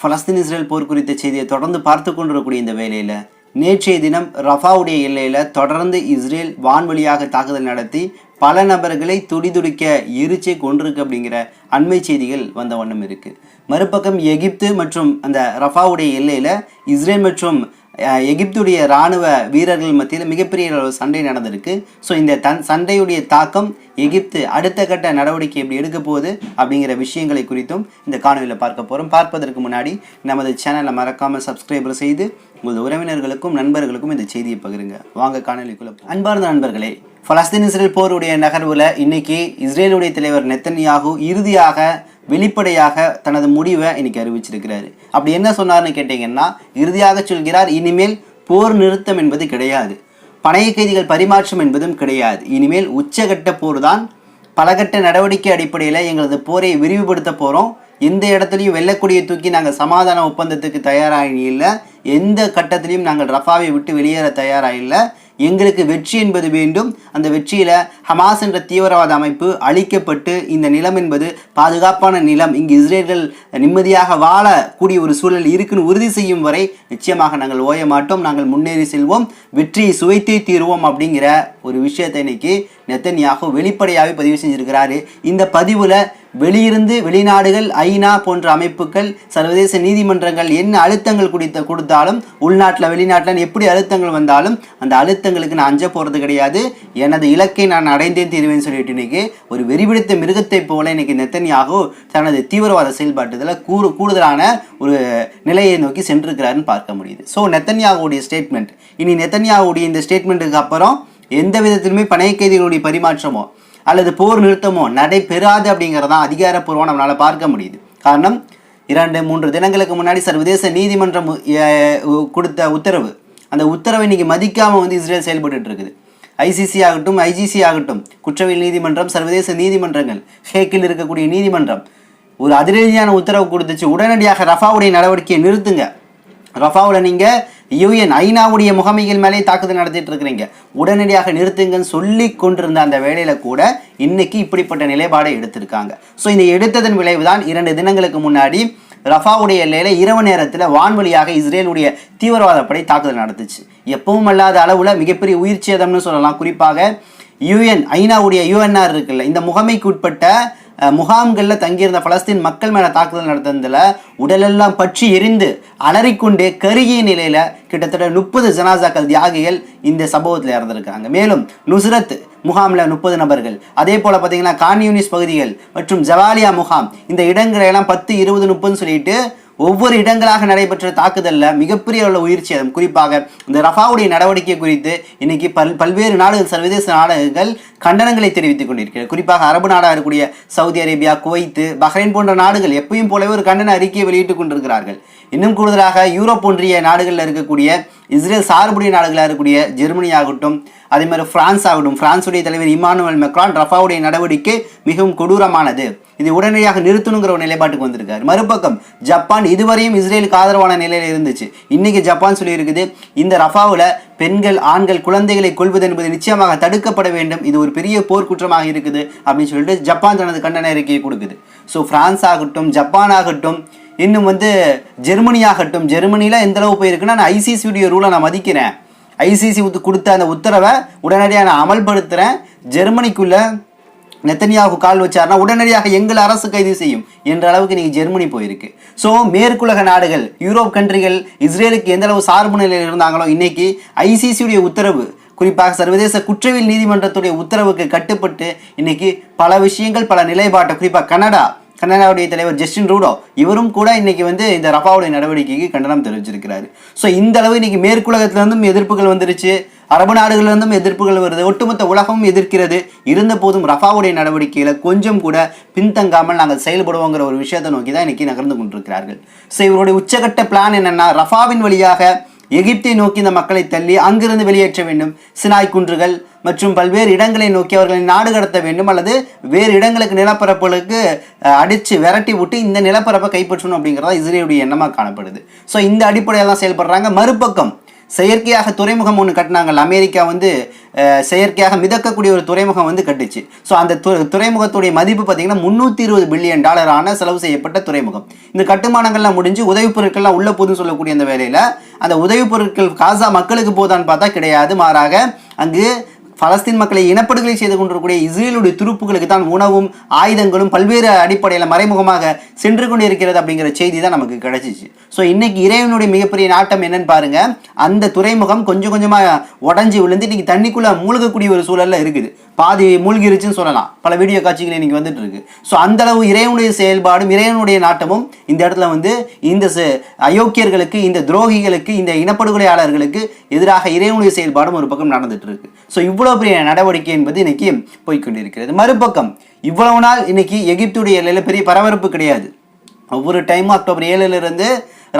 Palestine Israel போர் குறித்த செய்தியை தொடர்ந்து பார்த்து கொண்டிருக்கக்கூடிய இந்த வேலையில் நேற்றைய தினம் ரஃபாவுடைய எல்லையில் தொடர்ந்து இஸ்ரேல் வான்வழியாக தாக்குதல் நடத்தி பல நபர்களை துடிதுடிக்க எரிச்சை கொண்டிருக்கு அப்படிங்கிற அண்மை செய்திகள் வந்த வண்ணம் இருக்குது மறுபக்கம் எகிப்து மற்றும் அந்த ரஃபாவுடைய எல்லையில் இஸ்ரேல் மற்றும் எகிப்துடைய இராணுவ வீரர்கள் மத்தியில் மிகப்பெரிய அளவு சண்டை நடந்திருக்கு. ஸோ இந்த தன் சண்டையுடைய தாக்கம் எகிப்து அடுத்த கட்ட நடவடிக்கை எப்படி எடுக்க போகுது அப்படிங்கிற விஷயங்களை குறித்தும் இந்த காணொலியில் பார்க்க போகிறோம் பார்ப்பதற்கு முன்னாடி நமது சேனலை மறக்காமல் சப்ஸ்கிரைபர் செய்து உங்களது உறவினர்களுக்கும் நண்பர்களுக்கும் இந்த செய்தியை பகிருங்க. வாங்க காணொலிக்குள்ள அன்பார்ந்த நண்பர்களே பலஸ்தீன் இஸ்ரேல் போருடைய நகர்வில் இன்னைக்கு இஸ்ரேலுடைய தலைவர் நெத்தன்யாகு இறுதியாக வெளிப்படையாக தனது முடிவை இன்னைக்கு அறிவிச்சிருக்கிறாரு. அப்படி என்ன சொன்னார்னு கேட்டிங்கன்னா இறுதியாக சொல்கிறார் இனிமேல் போர் நிறுத்தம் என்பது கிடையாது. பணைய கைதிகள் பரிமாற்றம் என்பதும் கிடையாது. இனிமேல் உச்சகட்ட போர் தான் பலகட்ட நடவடிக்கை அடிப்படையில் எங்களது போரை விரிவுபடுத்த போகிறோம் எந்த இடத்துலையும் வெல்லக்கூடிய தூக்கி நாங்கள் சமாதான ஒப்பந்தத்துக்கு தயாராக இல்லை. எந்த கட்டத்திலையும் நாங்கள் ரஃபாவை விட்டு வெளியேற தயாராக இல்லை. எங்களுக்கு வெற்றி என்பது வேண்டும். அந்த வெற்றியில் ஹமாஸ் என்ற தீவிரவாத அமைப்பு அழிக்கப்பட்டு இந்த நிலம் என்பது பாதுகாப்பான நிலம். இங்கு இஸ்ரேல்கள் நிம்மதியாக வாழக்கூடிய ஒரு சூழல் இருக்குன்னு உறுதி செய்யும் வரை நிச்சயமாக நாங்கள் ஓய மாட்டோம். நாங்கள் முன்னேறி செல்வோம். வெற்றியை சுவைத்தே தீருவோம் அப்படிங்கிற ஒரு விஷயத்தை இன்னைக்கு நெத்தன்யாகு வெளிப்படையாகவே பதிவு செஞ்சிருக்கிறாரு. இந்த பதிவில் வெளியிருந்து வெளிநாடுகள் ஐநா போன்ற அமைப்புகள் சர்வதேச நீதிமன்றங்கள் என்ன அழுத்தங்கள் குடித்த கொடுத்தாலும் உள்நாட்டில் வெளிநாட்டில் எப்படி அழுத்தங்கள் வந்தாலும் அந்த அழுத்தங்களுக்கு நான் அஞ்ச போகிறது கிடையாது. எனது இலக்கை நான் அடைந்தே தீர்வேன்னு சொல்லிட்டு இன்னைக்கு ஒரு வெறிபிடித்த மிருகத்தை போல இன்னைக்கு நெத்தன்யாகு தனது தீவிரவாத செயல்பாட்டுதில் கூறு கூடுதலான ஒரு நிலையை நோக்கி சென்றிருக்கிறாருன்னு பார்க்க முடியுது. ஸோ நெத்தன்யாவுடைய ஸ்டேட்மெண்ட் இனி நெத்தன்யாவுடைய இந்த ஸ்டேட்மெண்ட்டுக்கு அப்புறம் எந்த விதத்திலுமே பணைய கைதிகளுடைய பரிமாற்றமோ அல்லது போர் நிறுத்தமோ நடைபெறாது அப்படிங்கிறதான் அதிகாரப்பூர்வம் நம்மளால் பார்க்க முடியுது. காரணம் இரண்டு மூன்று தினங்களுக்கு முன்னாடி சர்வதேச நீதிமன்றம் கொடுத்த உத்தரவு. அந்த உத்தரவை இன்றைக்கி மதிக்காமல் வந்து இஸ்ரேல் செயல்பட்டு இருக்குது ஐசிசி ஆகட்டும் ஐஜிசி ஆகட்டும் குற்றவியல் நீதிமன்றம் சர்வதேச நீதிமன்றங்கள் ஹேக்கில் இருக்கக்கூடிய நீதிமன்றம் ஒரு அதிரடியான உத்தரவு கொடுத்துச்சு. உடனடியாக ரஃபாவுடைய நடவடிக்கையை நிறுத்துங்க. ரஃபாவில் நீங்கள் யூஎன் ஐநாவுடைய முகமைகள் மேலே தாக்குதல் நடத்திட்டு இருக்கிறீங்க. உடனடியாக நிறுத்துங்கன்னு சொல்லி கொண்டிருந்த அந்த வேலையில் கூட இன்னைக்கு இப்படிப்பட்ட நிலைப்பாடை எடுத்திருக்காங்க. ஸோ இந்த எடுத்ததன் விளைவு தான் இரண்டு தினங்களுக்கு முன்னாடி ரஃபாவுடைய எல்லையில இரவு நேரத்தில் வான்வழியாக இஸ்ரேலுடைய தீவிரவாத படை தாக்குதல் நடத்துச்சு. எப்பவும் அல்லாத அளவுல மிகப்பெரிய உயிர் சேதம்னு சொல்லலாம். குறிப்பாக யூஎன் ஐநாவுடைய யூஎன்ஆர் இருக்குல்ல இந்த முகமைக்கு உட்பட்ட முகாம்களில் தங்கியிருந்த பலஸ்தீன் மக்கள் மேலே தாக்குதல் நடத்தினதில் உடலெல்லாம் பற்றி எரிந்து அலறிக்கொண்டே கருகிய நிலையில் கிட்டத்தட்ட முப்பது ஜனாசாக்கள் தியாகிகள் இந்த சம்பவத்தில் இறந்திருக்காங்க மேலும் நுஸ்ரத் முகாமில் முப்பது நபர்கள். அதே போல் பார்த்தீங்கன்னா கான்யூனிஸ் பகுதிகள் மற்றும் ஜவாலியா முகாம். இந்த இடங்களையெல்லாம் பத்து இருபது முப்பதுன்னு சொல்லிட்டு ஒவ்வொரு இடங்களாக நடைபெற்ற தாக்குதலில் மிகப்பெரிய அளவு உயிர் சேதம் குறிப்பாக இந்த ரஃபாவுடைய நடவடிக்கை குறித்து இன்னைக்கு பல் பல்வேறு நாடுகள் சர்வதேச நாடுகள் கண்டனங்களை தெரிவித்துக் கொண்டிருக்கிறது. குறிப்பாக அரபு நாடாக இருக்கக்கூடிய சவுதி அரேபியா குவைத்து பஹ்ரைன் போன்ற நாடுகள் எப்பயும் போலவே ஒரு கண்டன அறிக்கையை வெளியிட்டுக் கொண்டிருக்கிறார்கள். இன்னும் கூடுதலாக யூரோப் ஒன்றிய நாடுகளில் இருக்கக்கூடிய இஸ்ரேல் சார்புடைய நாடுகளாக இருக்கக்கூடிய ஜெர்மனி ஆகட்டும் அதே மாதிரி பிரான்ஸ் ஆகட்டும் பிரான்சுடைய தலைவர் இமானுவல் மெக்ரான் ரஃபாவுடைய நடவடிக்கை மிகவும் கொடூரமானது. இதை உடனடியாக நிறுத்தணுங்கிற ஒரு நிலைப்பாட்டுக்கு வந்திருக்காரு. மறுபக்கம் ஜப்பான் இதுவரையும் இஸ்ரேலுக்கு ஆதரவான நிலையில் இருந்துச்சு. இன்னைக்கு ஜப்பான் சொல்லியிருக்குது இந்த ரஃபாவில் பெண்கள் ஆண்கள் குழந்தைகளை கொள்வது என்பது நிச்சயமாக தடுக்கப்பட வேண்டும். இது ஒரு பெரிய போர்க்குற்றமாக இருக்குது அப்படின்னு சொல்லிட்டு ஜப்பான் தனது கண்டன அறிக்கையை கொடுக்குது. ஸோ பிரான்ஸ் ஆகட்டும் ஜப்பான் ஆகட்டும் இன்னும் வந்து ஜெர்மனி ஆகட்டும் ஜெர்மனியில் எந்தளவு போயிருக்குன்னா நான் ஐசிசியுடைய ரூலை நான் மதிக்கிறேன். ஐசிசி கொடுத்த அந்த உத்தரவை உடனடியாக நான் அமல்படுத்துகிறேன் ஜெர்மனிக்குள்ளே நெத்தனியாகு கால் வச்சார்னா உடனடியாக எங்கள் அரசு கைது செய்யும் என்ற அளவுக்கு நீங்கள் ஜெர்மனி போயிருக்கு. ஸோ மேற்குலக நாடுகள் யூரோப் கண்ட்ரிகள் இஸ்ரேலுக்கு எந்த அளவு சார்பு நிலையில் இருந்தாங்களோ இன்னைக்கு ஐசிசியுடைய உத்தரவு குறிப்பாக சர்வதேச குற்றவியல் நீதிமன்றத்துடைய உத்தரவுக்கு கட்டுப்பட்டு இன்னைக்கு பல விஷயங்கள் பல நிலைப்பாட்டை குறிப்பாக கனடா கனடாவுடைய தலைவர் ஜஸ்டின் ரூடோ இவரும் கூட இன்னைக்கு வந்து இந்த ரஃபாவுடைய நடவடிக்கைக்கு கண்டனம் தெரிவிச்சிருக்கிறாரு. ஸோ இந்த அளவு இன்னைக்கு மேற்குலகத்திலிருந்தும் எதிர்ப்புகள் வந்துருச்சு. அரபு நாடுகளிலிருந்தும் எதிர்ப்புகள் வருது. ஒட்டுமொத்த உலகமும் எதிர்க்கிறது. இருந்த போதும் ரஃபாவுடைய நடவடிக்கையில் கொஞ்சம் கூட பின்தங்காமல் நாங்கள் செயல்படுவோங்கிற ஒரு விஷயத்தை நோக்கி தான் இன்னைக்கு நகர்ந்து கொண்டிருக்கிறார்கள். ஸோ இவருடைய உச்சகட்ட பிளான் என்னன்னா ரஃபாவின் வழியாக எகிப்தை நோக்கி இந்த மக்களை தள்ளி அங்கிருந்து வெளியேற்ற வேண்டும். சினாய் குன்றுகள் மற்றும் பல்வேறு இடங்களை நோக்கி அவர்களை நாடு கடத்த வேண்டும். அல்லது வேறு இடங்களுக்கு நிலப்பரப்புகளுக்கு அடித்து விரட்டி விட்டு இந்த நிலப்பரப்பை கைப்பற்றணும் அப்படிங்கிறதா இஸ்ரேலுடைய எண்ணமாக காணப்படுது. ஸோ இந்த அடிப்படையில் தான் செயல்படுறாங்க. மறுபக்கம் செயற்கையாக துறைமுகம் ஒன்று கட்டினாங்கள் அமெரிக்கா வந்து செயற்கையாக மிதக்கக்கூடிய ஒரு துறைமுகம் வந்து கட்டுச்சு. ஸோ அந்த து- துறைமுகத்துடைய மதிப்பு பார்த்தீங்கன்னா முந்நூற்றி இருபது பில்லியன் டாலரான செலவு செய்யப்பட்ட துறைமுகம். இந்த கட்டுமானங்கள்லாம் முடிஞ்சு உதவிப் பொருட்கள்லாம் உள்ள போதுன்னு சொல்லக்கூடிய அந்த வேலையில் அந்த உதவிப் பொருட்கள் காசா மக்களுக்கு போதான்னு பார்த்தா கிடையாது. மாறாக அங்கு பலஸ்தீன் மக்களை இனப்படுகொலை செய்து கொண்டிருக்கக்கூடிய இஸ்ரேலுடைய துருப்புகளுக்கு தான் உணவும் ஆயுதங்களும் பல்வேறு அடிப்படையில் மறைமுகமாக சென்று கொண்டிருக்கிறது அப்படிங்கிற செய்தி தான் நமக்கு கிடைச்சிச்சு. ஸோ இன்னைக்கு இறைவனுடைய மிகப்பெரிய நாட்டம் என்னன்னு பாருங்க. அந்த துறைமுகம் கொஞ்சம் கொஞ்சமாக உடஞ்சி விழுந்து இன்னைக்கு தண்ணிக்குள்ள மூழ்கக்கூடிய ஒரு சூழல்ல இருக்குது. பாதி மூழ்கிருச்சுன்னு சொல்லலாம். பல வீடியோ காட்சிகள் இன்னைக்கு வந்துட்டு இருக்கு. ஸோ அந்த அளவு இறைவனுடைய செயல்பாடும் இறைவனுடைய நாட்டமும் இந்த இடத்துல வந்து இந்த அயோக்கியர்களுக்கு இந்த துரோகிகளுக்கு இந்த இனப்படுகொலையாளர்களுக்கு எதிராக இறைவனுடைய செயல்பாடும் ஒரு பக்கம் நடந்துட்டு இருக்கு. ஸோ இவ்வளவு பெரிய நடவடிக்கை என்பது இன்னைக்கு போய்க்கொண்டிருக்கிறது. மறுபக்கம் இவ்வளவு நாள் இன்னைக்கு எகிப்துடைய எல்லையில் பெரிய பரபரப்பு கிடையாது. ஒவ்வொரு டைமும் அக்டோபர் ஏழுலேருந்து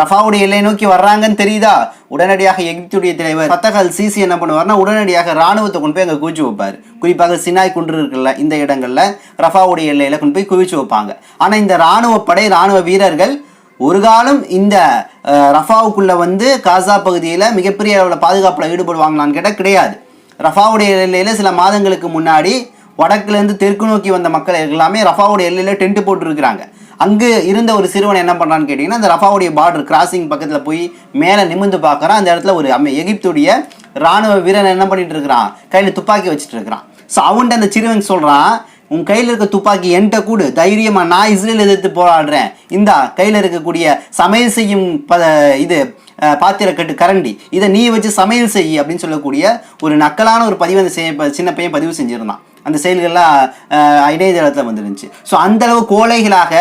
ரஃபாவுடைய எல்லை நோக்கி வர்றாங்கன்னு தெரியுதா? உடனடியாக எகிப்துடைய தலைவர் பத்தகல் சிசி என்ன பண்ணுவார்னா உடனடியாக ராணுவத்தை கொண்டு போய் அங்கே குவிச்சு வைப்பார். குறிப்பாக சினாய் குன்று இருக்குல்ல இந்த இடங்களில் ரஃபாவுடைய எல்லையில் கொண்டு போய் குவிச்சு வைப்பாங்க. ஆனால் இந்த ராணுவ படை ராணுவ வீரர்கள் ஒரு காலம் இந்த ரஃபாவுக்குள்ளே ரஃபாவுக்குள்ள வந்து காசா பகுதியில் மிகப்பெரிய அளவில் பாதுகாப்பில் ஈடுபடுவாங்களான்னு கேட்டால் கிடையாது. ரஃபாவுடைய எல்லையில் சில மாதங்களுக்கு முன்னாடி வடக்குலேருந்து தெற்கு நோக்கி வந்த மக்கள் எல்லாமே ரஃபாவுடைய எல்லையில் டென்ட் போட்டுருக்குறாங்க. அங்கே இருந்த ஒரு சிறுவன் என்ன பண்ணுறான்னு கேட்டிங்கன்னா அந்த ரஃபாவுடைய பார்டர் கிராசிங் பக்கத்தில் போய் மேலே நிமிர்ந்து பார்க்குறான். அந்த இடத்துல ஒரு அம்மை எகிப்துடைய ராணுவ வீரன் என்ன பண்ணிட்டு இருக்கிறான்? கையில் துப்பாக்கி வச்சுட்டு இருக்கிறான். ஸோ அவன்கிட்ட அந்த சிறுவன் சொல்கிறான் உன் கையில் இருக்க துப்பாக்கி என்கிட்ட கூடு. தைரியமாக நான் இஸ்ரேல் எதிர்த்து போராடுறேன். இந்தா கையில் இருக்கக்கூடிய சமையல் செய்யும் ப இது பாத்திரக்கட்டு கரண்டி. இதை நீ வச்சு சமையல் செய் அப்படின்னு சொல்லக்கூடிய ஒரு நக்கலான ஒரு பதிவு அந்த செய்ய ப- சின்ன பையன் பதிவு செஞ்சுருந்தான். அந்த செயல்கள்லாம் அஹ், இணையதளத்தில் வந்துருந்துச்சு. ஸோ அந்த அளவு கோழைகளாக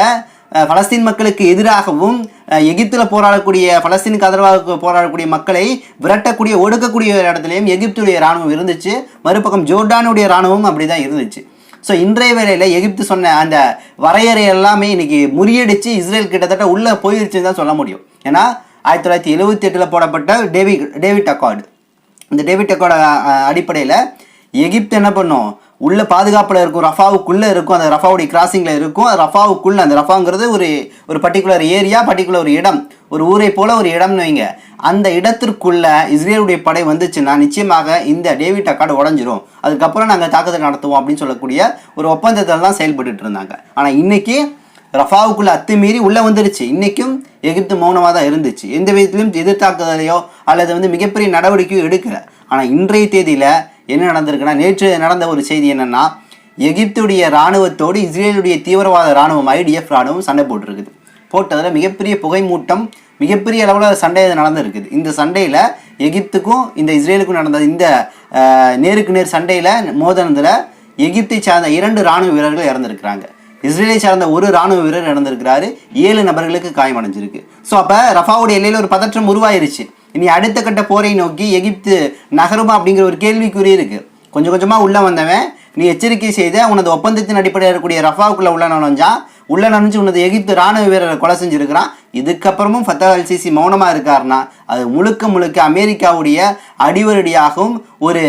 பலஸ்தீன் மக்களுக்கு எதிராகவும் எகிப்தில் போராடக்கூடிய பலஸ்தீனுக்கு ஆதரவாக போராடக்கூடிய மக்களை விரட்டக்கூடிய ஒடுக்கக்கூடிய ஒரு இடத்துலையும் எகிப்துடைய ராணுவம் இருந்துச்சு. மறுபக்கம் ஜோர்டானுடைய ராணுவமும் அப்படி தான் இருந்துச்சு. ஸோ இன்றைய வேளையில் எகிப்து சொன்ன அந்த வரையறை எல்லாமே இன்னைக்கு முறியடிச்சு இஸ்ரேல் கிட்டத்தட்ட உள்ளே போயிருச்சுன்னு தான் சொல்ல முடியும். ஏன்னா ஆயிரத்தி தொள்ளாயிரத்தி எழுபத்தி எட்டில் போடப்பட்ட டேவிட் டேவிட் அக்கார்டு. இந்த டேவிட் அக்கார்டு அடிப்படையில் எகிப்து என்ன பண்ணும்? உள்ள பாதுகாப்பில் இருக்கும் ரஃபாவுக்குள்ளே இருக்கும் அந்த ரஃபாவுடைய கிராசிங்கில் இருக்கும் அது ரஃபாவுக்குள்ளே அந்த ரஃபாங்கிறது ஒரு ஒரு பர்டிகுலர் ஏரியா பர்டிகுலர் ஒரு இடம். ஒரு ஊரை போல ஒரு இடம்னு வைங்க. அந்த இடத்திற்குள்ளே இஸ்ரேலுடைய படை வந்துச்சுன்னா நிச்சயமாக இந்த டேவிட் அக்கார்டு உடஞ்சிரும். அதுக்கப்புறம் நாங்கள் தாக்குதல் நடத்துவோம் அப்படின்னு சொல்லக்கூடிய ஒரு ஒப்பந்தத்தில் தான் செயல்பட்டுட்டு இருந்தாங்க. ஆனால் இன்றைக்கி ரஃபாவுக்குள்ள அத்துமீறி உள்ள வந்துருச்சு. இன்னைக்கும் எகிப்து மௌனமாக தான் இருந்துச்சு. எந்த விதத்திலும் எதிர்த்தாக்குதலையோ அல்லது வந்து மிகப்பெரிய நடவடிக்கையோ எடுக்கல. ஆனால் இன்றைய தேதியில் என்ன நடந்திருக்குன்னா நேற்று நடந்த ஒரு செய்தி என்னன்னா எகிப்துடைய இராணுவத்தோடு இஸ்ரேலுடைய தீவிரவாத இராணுவம் ஐடிஎஃப் இராணுவம் சண்டை போட்டிருக்குது. போட்டதில் மிகப்பெரிய புகை மூட்டம் மிகப்பெரிய அளவில் சண்டை நடந்திருக்குது. இந்த சண்டையில் எகிப்துக்கும் இந்த இஸ்ரேலுக்கும் நடந்த இந்த நேருக்கு நேர் சண்டையில் மோதனத்தில் எகிப்தை சார்ந்த இரண்டு ராணுவ வீரர்கள் இறந்திருக்கிறாங்க. இஸ்ரேலை சார்ந்த ஒரு ராணுவ வீரர் இறந்திருக்கிறாரு. ஏழு நபர்களுக்கு காயமடைஞ்சிருக்கு. ஸோ அப்போ ரஃபாவுடைய எல்லையில் ஒரு பதற்றம் உருவாயிருச்சு. இனி அடுத்த கட்ட போரை நோக்கி எகிப்து நகருமா அப்படிங்கிற ஒரு கேள்விக்குறி இருக்கு. கொஞ்சம் கொஞ்சமாக உள்ளே வந்தவன் நீ எச்சரிக்கை செய்த உனது ஒப்பந்தத்தின் அடிப்படையில் இருக்கக்கூடிய ரஃபாவுக்குள்ளே உள்ள நுழைஞ்சா உள்ள நுழைஞ்சு உனது எகிப்து ராணுவ வீரரை கொலை செஞ்சிருக்கிறான். இதுக்கப்புறமும் ஃபத்தா அல் சிசி மௌனமாக இருக்காருன்னா அது முழுக்க முழுக்க அமெரிக்காவுடைய அடிவரடியாகவும் ஒரு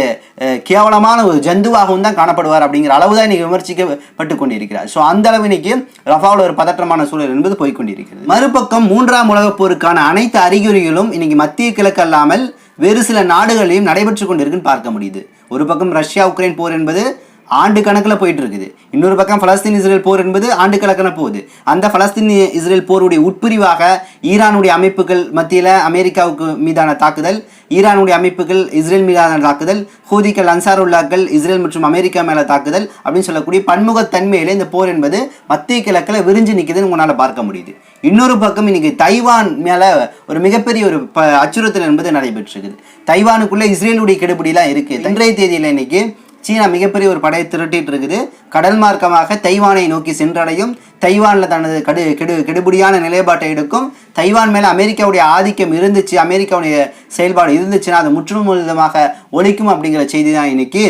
கேவலமான ஒரு ஜந்துவாகவும் தான் காணப்படுவார் அப்படிங்கிற அளவு தான் இன்னைக்கு விமர்சிக்கப்பட்டு கொண்டிருக்கிறார். ஸோ அந்த அளவு இன்னைக்கு ரஃபாவில் ஒரு பதற்றமான சூழல் என்பது போய்கொண்டிருக்கிறது மறுபக்கம் மூன்றாம் உலகப் போருக்கான அனைத்து அறிகுறிகளும் இன்னைக்கு மத்திய கிழக்கு அல்லாமல் வேறு சில நாடுகளையும் நடைபெற்று கொண்டிருக்குன்னு பார்க்க முடியுது. ஒரு பக்கம் ரஷ்யா உக்ரைன் போர் என்பது ஆண்டு கணக்கில் போயிட்டு இருக்குது இன்னொரு பக்கம் பலஸ்தீன் இஸ்ரேல் போர் என்பது ஆண்டு கணக்கில் போகுது. அந்த பலஸ்தீன் இஸ்ரேல் போருடைய உட்பிரிவாக ஈரானுடைய அமைப்புகள் மத்தியில் அமெரிக்காவுக்கு மீதான தாக்குதல் ஈரானுடைய அமைப்புகள் இஸ்ரேல் மீதான தாக்குதல் ஹூதிக்கள் அன்சாருல்லாக்கள் இஸ்ரேல் மற்றும் அமெரிக்கா மேலே தாக்குதல் அப்படின்னு சொல்லக்கூடிய பன்முகத்தன்மையில இந்த போர் என்பது மத்திய கிழக்கில் விரிஞ்சு நிற்குதுன்னு உங்களால் பார்க்க முடியுது. இன்னொரு பக்கம் இன்னைக்கு தைவான் மேலே ஒரு மிகப்பெரிய ஒரு ப அச்சுறுத்தல் என்பது நடைபெற்றிருக்குது. தைவானுக்குள்ளே இஸ்ரேலுடைய கெடுபிடிலாம் இருக்குது இன்றைய தேதியில் இன்னைக்கு சீனா மிகப்பெரிய ஒரு படையை திரட்டிட்டு இருக்குது. கடல் மார்க்கமாக தைவானை நோக்கி சென்றடையும். தைவானில் தனது கடு கெடு கெடுபடியான நிலைப்பாட்டை எடுக்கும். தைவான் மேலே அமெரிக்காவுடைய ஆதிக்கம் இருந்துச்சு. அமெரிக்காவுடைய செயல்பாடு இருந்துச்சுன்னா அது முற்றிலும் விதமாக ஒழிக்கும் அப்படிங்கிற செய்தி தான் இன்னைக்கு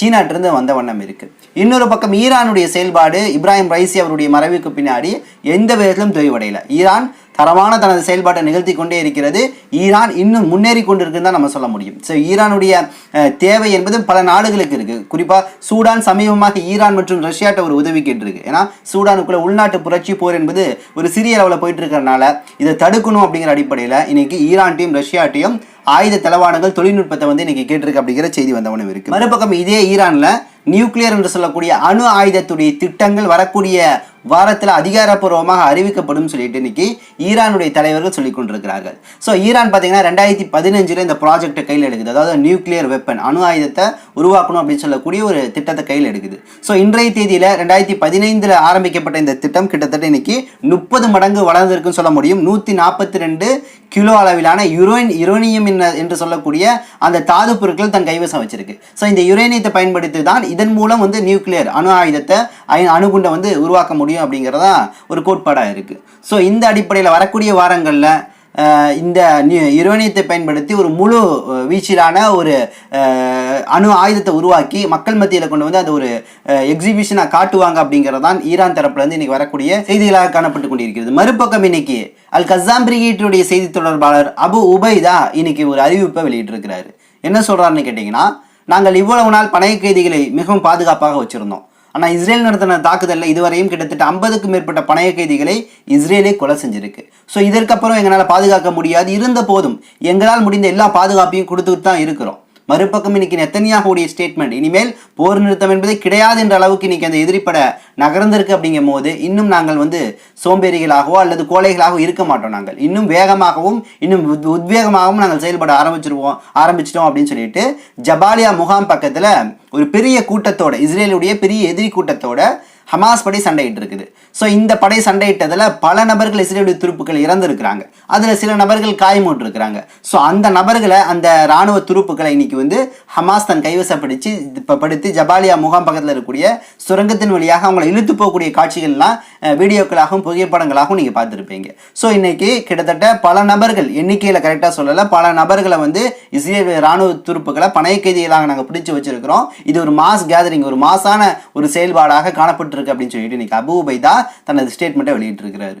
சீனாட்டிருந்து வந்த வண்ணம் இருக்குது இன்னொரு பக்கம் ஈரானுடைய செயல்பாடு இப்ராஹிம் ரைசி அவருடைய மறைவுக்கு பின்னாடி எந்த விதத்திலும் தெளிவடையல ஈரான் தரமான தனது செயல்பாட்டை நிகழ்த்தி கொண்டே இருக்கிறது. ஈரான் இன்னும் முன்னேறி கொண்டிருக்குன்னு தான் நம்ம சொல்ல முடியும். ஸோ ஈரானுடைய தேவை என்பது பல நாடுகளுக்கு இருக்குது குறிப்பாக சூடான் சமீபமாக ஈரான் மற்றும் ரஷ்யாட்ட ஒரு உதவி கேட்டிருக்கு. ஏன்னா சூடானுக்குள்ள உள்நாட்டு புரட்சி போர் என்பது ஒரு சிறிய அளவில் போயிட்டு இருக்கிறனால இதை தடுக்கணும் அப்படிங்கிற அடிப்படையில் இன்னைக்கு ஈரான்ட்டையும் ரஷ்யாட்டையும் ஆயுத தளவாடங்கள் தொழில்நுட்பத்தை வந்து இன்னைக்கு கேட்டிருக்கு அப்படிங்கிற செய்தி வந்தவனும் இருக்கு. மறுபக்கம் இதே ஈரானில் நியூக்ளியர் என்று சொல்லக்கூடிய அணு ஆயுதத்துடைய திட்டங்கள் வரக்கூடிய வாரத்தில் அதிகாரப்பூர்வமாக அறிவிக்கப்படும் சொல்லிட்டு இன்னைக்கு ஈரானுடைய தலைவர்கள் சொல்லிக் கொண்டிருக்கிறார்கள். ஸோ ஈரான் பார்த்தீங்கன்னா ரெண்டாயிரத்தி பதினஞ்சில் இந்த ப்ராஜெக்டை கையில் எடுக்குது. அதாவது நியூக்ளியர் வெப்பன் அணு ஆயுதத்தை உருவாக்கணும் அப்படின்னு சொல்லக்கூடிய ஒரு திட்டத்தை கையில் எடுக்குது. ஸோ இன்றைய தேதியில் ரெண்டாயிரத்தி பதினைந்தில் ஆரம்பிக்கப்பட்ட இந்த திட்டம் கிட்டத்தட்ட இன்னைக்கு முப்பது மடங்கு வளர்ந்திருக்குன்னு சொல்ல முடியும். நூற்றி நாற்பத்தி ரெண்டு கிலோ அளவிலான யுரோன் யுரேனியம் என்று சொல்லக்கூடிய அந்த தாது பொருட்கள் தன் கைவசம் வச்சிருக்கு. ஸோ இந்த யுரேனியத்தை பயன்படுத்தி தான் இதன் மூலம் வந்து நியூக்ளியர் அணு ஆயுதத்தை அணுகுண்டை வந்து உருவாக்க முடியும். அப்படிங்கிறதா ஒரு கோட்பாடாக இருக்குது ஸோ இந்த அடிப்படையில் வரக்கூடிய வாரங்களில் இந்த நி- யுரேனியத்தை பயன்படுத்தி ஒரு முழு வீச்சிலான ஒரு அணு ஆயுதத்தை உருவாக்கி மக்கள் மத்தியில் கொண்டு வந்து அது ஒரு எக்ஸிபிஷனாக காட்டுவாங்க அப்படிங்கிறதான் ஈரான் தரப்புலேருந்து இன்றைக்கி இன்னைக்கு வரக்கூடிய செய்திகளாக காணப்பட்டு கொண்டிருக்கிறது. மறுபக்கம் இன்னைக்கு அல் கசாம் பிரிகேட்டுடைய செய்தி தொடர்பாளர் அபு உபைதா இன்னைக்கு ஒரு அறிவிப்பை வெளியிட்டிருக்கிறாரு. என்ன சொல்கிறாருன்னு கேட்டிங்கன்னா நாங்கள் இவ்வளவு நாள் பணைய கைதிகளை மிகவும் பாதுகாப்பாக வச்சுருந்தோம். ஆனால் இஸ்ரேல் நடத்தின தாக்குதலில் இதுவரையும் கிட்டத்தட்ட ஐம்பதுக்கும் மேற்பட்ட பணைய கைதிகளை இஸ்ரேலே கொலை செஞ்சிருக்கு. ஸோ இதற்கப்புறம் எங்களால் பாதுகாக்க முடியாது. இருந்த போதும் எங்களால் முடிந்த எல்லா பாதுகாப்பையும் கொடுத்துட்டு தான் இருக்கிறோம். மறுபக்கம் இன்னைக்கு நெத்தனியாகுடைய ஸ்டேட்மெண்ட் இனிமேல் போர் நிறுத்தம் என்பதே கிடையாது என்ற அளவுக்கு இன்னைக்கு அந்த எதிரிப்பட நகர்ந்திருக்கு அப்படிங்கும் போது இன்னும் நாங்கள் வந்து சோம்பேறிகளாகவோ அல்லது கோழைகளாகவோ இருக்க மாட்டோம் நாங்கள். இன்னும் வேகமாகவும் இன்னும் உத்- உத்வேகமாகவும் நாங்கள் செயல்பட ஆரம்பிச்சிருவோம் ஆரம்பிச்சிட்டோம் அப்படின்னு சொல்லிட்டு ஜபாலியா முகாம் பக்கத்தில் ஒரு பெரிய கூட்டத்தோட இஸ்ரேலுடைய பெரிய எதிரி கூட்டத்தோட ஹமாஸ் படை சண்டையிட்டு இருக்குது ஸோ இந்த படை சண்டையிட்டதில் பல நபர்கள் இஸ்ரேலுடைய துருப்புகள் இறந்துருக்கிறாங்க. அதில் சில நபர்கள் காயமுற்றிருக்கிறாங்க ஸோ அந்த நபர்களை அந்த இராணுவ துருப்புகளை இன்னைக்கு வந்து ஹமாஸ் தன் கைவசப்படுத்தி இப்போ படுத்தி ஜபாலியா முகாம் பக்கத்தில் இருக்கக்கூடிய சுரங்கத்தின் வழியாக அவங்களை இழுத்து போகக்கூடிய காட்சிகள்லாம் வீடியோக்களாகவும் புகைப்படங்களாகவும் நீங்கள் பார்த்துருப்பீங்க. ஸோ இன்னைக்கு கிட்டத்தட்ட பல நபர்கள் எண்ணிக்கையில் கரெக்டாக சொல்லலை பல நபர்களை வந்து இஸ்ரேல் இராணுவ துருப்புகளை பணைய கைதிகளாக நாங்கள் பிடிச்சி வச்சிருக்கிறோம். இது ஒரு மாஸ் கேதரிங் ஒரு மாசான ஒரு செயல்பாடாக காணப்பட்டு காணப்பட்டிருக்கு அப்படின்னு சொல்லிட்டு இன்னைக்கு அபு உபைதா தனது ஸ்டேட்மெண்ட்டை வெளியிட்டிருக்கிறாரு.